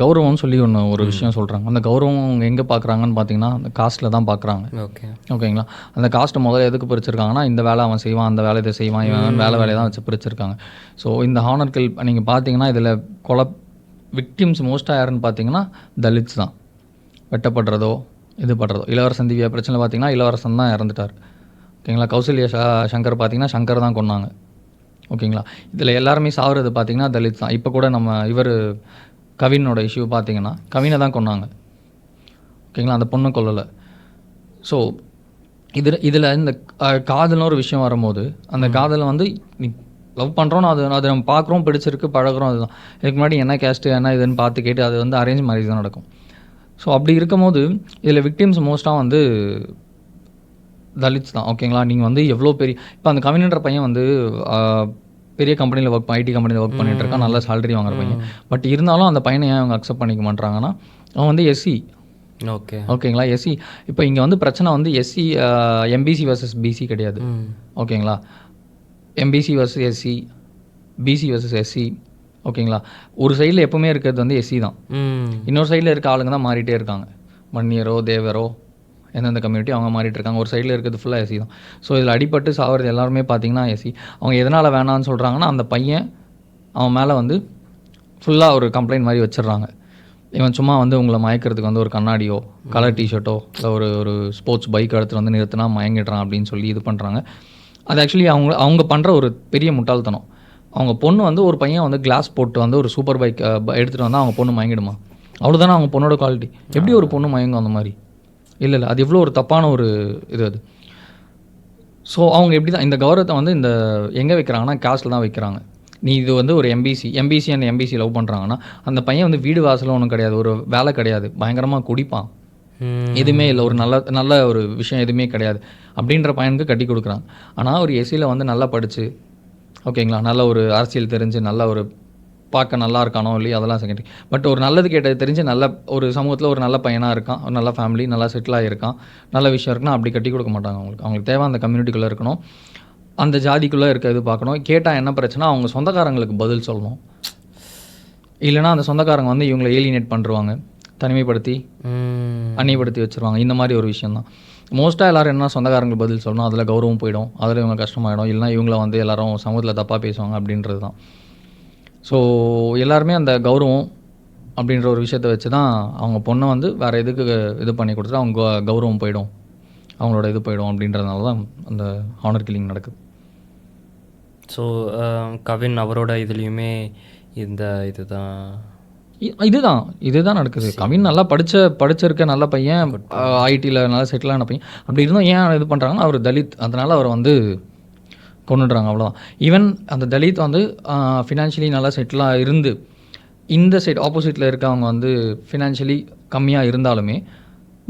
கௌரவம்னு சொல்லி ஒன்று ஒரு விஷயம் சொல்கிறாங்க அந்த கௌரவம் அவங்க எங்கே பார்க்குறாங்கன்னு பார்த்தீங்கன்னா அந்த காஸ்ட்டில் தான் பார்க்குறாங்க ஓகே. ஓகேங்களா? அந்த காஸ்ட்டை முதல்ல எதுக்கு பிரிச்சிருக்காங்கன்னா இந்த வேலை அவன் செய்வான் அந்த வேலை இதை செய்வான் இவன் வேலை வேலையை தான் வச்சு பிரிச்சிருக்காங்க. ஸோ இந்த ஹானர் கில் நீங்கள் பார்த்தீங்கன்னா இதில் கொலை விக்டிம்ஸ் மோஸ்ட்டாக யாருன்னு பார்த்தீங்கன்னா தலித்ஸ் தான். வெட்டப்படுறதோ இது பண்ணுறதோ இளவரசன் திவ்யா பிரச்சனை பார்த்தீங்கன்னா இளவரசன் தான் இறந்துட்டார். ஓகேங்களா? கௌசல்யா ஷா சங்கர் பார்த்தீங்கன்னா சங்கர் தான் கொன்னாங்க. ஓகேங்களா? இதில் எல்லாருமே சாகுறது பார்த்தீங்கன்னா தலித் தான். இப்போ கூட நம்ம இவர் கவினோட இஷ்யூ பார்த்தீங்கன்னா கவினை தான் கொன்னாங்க. ஓகேங்களா? அந்த பொண்ணு கொல்லலை. ஸோ இதில் இதில் இந்த காதல்னு ஒரு விஷயம் வரும்போது அந்த காதலை வந்து நீ லவ் பண்ணுறோம் அது அது நம்ம பார்க்குறோம் பிடிச்சிருக்கு பழகுறோம் அதுதான். இதுக்கு முன்னாடி என்ன கேஸ்ட்டு என்ன இதுன்னு பார்த்து கேட்டு அது வந்து அரேஞ்ச் மேரேஜ் தான் நடக்கும். ஸோ அப்படி இருக்கும்போது இதில் விக்டிம்ஸ் மோஸ்ட்டாக வந்து தலித்ஸ் தான். ஓகேங்களா? நீங்கள் வந்து எவ்வளோ பெரிய இப்போ அந்த கவினன்ற பையன் வந்து பெரிய கம்பெனியில் ஒர்க் ஐடி கம்பெனியில் ஒர்க் பண்ணிட்டு இருக்கான் நல்ல salary வாங்குற பையன். பட் இருந்தாலும் அந்த பையனை ஏன் அவங்க அக்செப்ட் பண்ணிக்க மாட்டாங்கன்னா அவன் வந்து எஸ்சி ஓகே. ஓகேங்களா? எஸ்சி இப்போ இங்கே வந்து பிரச்சனை வந்து எஸ்சி எம்பிசி வர்சஸ் பிசி கிடையாது. ஓகேங்களா? MBC versus SC BC versus SC ஓகேங்களா? ஒரு சைடில் எப்பவுமே இருக்கிறது வந்து எஸ்சி தான். இன்னொரு சைடில் இருக்க ஆளுங்க தான் மாறிட்டே இருக்காங்க. வன்னியரோ தேவரோ எந்தெந்த கம்யூனிட்டி அவங்க மாறிட்டு இருக்காங்க. ஒரு சைடில் இருக்கிறது ஃபுல்லாக எஸ்சி தான். ஸோ இதில் அடிபட்டு சாகிறது எல்லாருமே பார்த்தீங்கன்னா எஸ்சி அவங்க எதனால் வேணான்னு சொல்கிறாங்கன்னா அந்த பையன் அவன் மேலே வந்து ஃபுல்லாக ஒரு கம்ப்ளைண்ட் மாதிரி வச்சிடுறாங்க. இவன் சும்மா வந்து உங்களை மயக்கிறதுக்கு வந்து ஒரு கண்ணாடியோ கலர் டிஷர்ட்டோ இல்லை ஒரு ஒரு ஸ்போர்ட்ஸ் பைக் எடுத்துகிட்டு வந்து நிறுத்தினா மயங்கிடுறான் அப்படின்னு சொல்லி இது பண்ணுறாங்க அது ஆக்சுவலி அவங்க அவங்க பண்ணுற ஒரு பெரிய முட்டாள்தனம். அவங்க பொண்ணு வந்து ஒரு பையன் வந்து கிளாஸ் போட்டு வந்து ஒரு சூப்பர் பைக் எடுத்துகிட்டு வந்தால் அவங்க பொண்ணு மயங்கிடுமா? அவ்வளோதானே அவங்க பொண்ணோட குவாலிட்டி எப்படி ஒரு பொண்ணு மயங்கும் அந்த மாதிரி? இல்லை இல்லை. அது எவ்வளோ ஒரு தப்பான ஒரு இது அது. ஸோ அவங்க எப்படி தான் இந்த கௌரவத்தை வந்து இந்த எங்கே வைக்கிறாங்கன்னா காஸ்ட்டில் தான் வைக்கிறாங்க. நீ இது வந்து ஒரு எம்பிசி எம்பிசி அந்த எம்பிசி லவ் பண்ணுறாங்கன்னா அந்த பையன் வந்து வீடு வாசலும் ஒன்றும் கிடையாது. ஒரு வேலை கிடையாது. பயங்கரமாக குடிப்பான். எதுவுமே இல்லை. ஒரு நல்ல நல்ல ஒரு விஷயம் எதுவுமே கிடையாது. அப்படின்ற பையனுக்கு கட்டி கொடுக்குறாங்க. ஆனால் ஒரு எஸ்சியில் வந்து நல்லா படித்து ஓகேங்களா நல்ல ஒரு அரசியல் தெரிஞ்சு நல்ல ஒரு பார்க்க நல்லா இருக்கானோ இல்லையோ அதெல்லாம் செகண்டரி பட் ஒரு நல்லது கேட்டது தெரிஞ்சு நல்ல ஒரு சமூகத்தில் ஒரு நல்ல பையனாக இருக்கான் ஒரு நல்ல ஃபேமிலி நல்லா செட்டில் ஆகிருக்கான் நல்ல விஷயம் இருக்குன்னா அப்படி கட்டி கொடுக்க மாட்டாங்க அவங்களுக்கு. அவங்களுக்கு தேவை அந்த கம்யூனிட்டிக்குள்ளே இருக்கணும். அந்த ஜாதிக்குள்ளே இருக்க இது பார்க்கணும். கேட்டால் என்ன பிரச்சனை அவங்க சொந்தக்காரங்களுக்கு பதில் சொல்லணும். இல்லைன்னா அந்த சொந்தக்காரங்க வந்து இவங்களை ஏலினேட் பண்ணுருவாங்க. தனிமைப்படுத்தி அந்நியப்படுத்தி வச்சிருவாங்க. இந்த மாதிரி ஒரு விஷயம் தான். மோஸ்ட்டாக எல்லாரும் என்ன சொந்தக்காரங்களுக்கு பதில் சொல்லணும். அதில் கௌரவம் போயிடும். அதில் இவங்க கஷ்டமாயிடும். இல்லைனா இவங்கள வந்து எல்லாரும் சமூகத்தில் தப்பாக பேசுவாங்க அப்படின்றது தான். ஸோ எல்லாருமே அந்த கௌரவம் அப்படின்ற ஒரு விஷயத்தை வச்சு தான் அவங்க பொண்ணை வந்து வேறு இதுக்கு இது பண்ணி கொடுத்துட்டு அவங்க கௌரவம் போயிடும். அவங்களோட இது போயிடும் அப்படின்றதுனால தான் அந்த ஹானர் கில்லிங் நடக்குது. ஸோ கவின் அவரோட இதுலேயுமே இந்த இதுதான். இ- இதுதான். இதுதான் நடக்குது. கவின் நல்லா படிச்ச படிச்சிருக்க நல்ல பையன் ஐடியில் நல்லா செட்டில் ஆன பையன். அப்படி இருந்தும் ஏன் இது பண்ணுறாங்கன்னா அவர் தலித். அதனால அவர் வந்து கொண்டுடுறாங்க அவ்வளோதான் ஈவன் அந்த தலித் வந்து ஃபினான்ஷியலி நல்லா செட்டிலாக இருந்து இந்த சைட் ஆப்போசிட்டில் இருக்கவங்க வந்து ஃபினான்ஷியலி கம்மியாக இருந்தாலுமே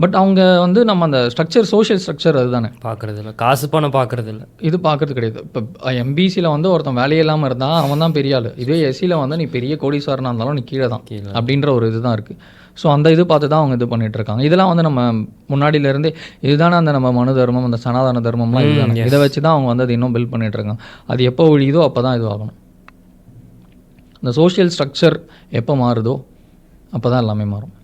பட் அவங்க வந்து நம்ம அந்த ஸ்ட்ரக்சர் சோஷியல் ஸ்ட்ரக்சர் அதுதானே. பார்க்கறது இல்ல காசு பணம் பார்க்கறது இல்ல இது பார்க்கறது கிடையாது. இப்போ எம்பிசியில் வந்து ஒருத்தன் வேலையே இல்லாமல் இருந்தால் அவன் தான் பெரிய ஆள். இதே எஸ்சியில் வந்து நீ பெரிய கோடீஸ்வரனாக இருந்தாலும் நீ கீழே தான் கீழே. அப்படின்ற ஒரு இதுதான் இருக்குது ஸோ அந்த இது பார்த்து தான் அவங்க இது பண்ணிட்டு இருக்காங்க. இதெல்லாம் வந்து நம்ம முன்னாடியில இருந்தே இதுதானே அந்த நம்ம மனு தர்மம் அந்த சனாதன தர்மம்லாம் இதுதானே. இதை வச்சு தான் அவங்க வந்து அது இன்னும் பில்ட் பண்ணிட்டு இருக்காங்க. அது எப்போ ஒழியுதோ அப்போ தான் இது ஆகணும். இந்த சோஷியல் ஸ்ட்ரக்சர் எப்போ மாறுதோ அப்போ தான் எல்லாமே மாறும்.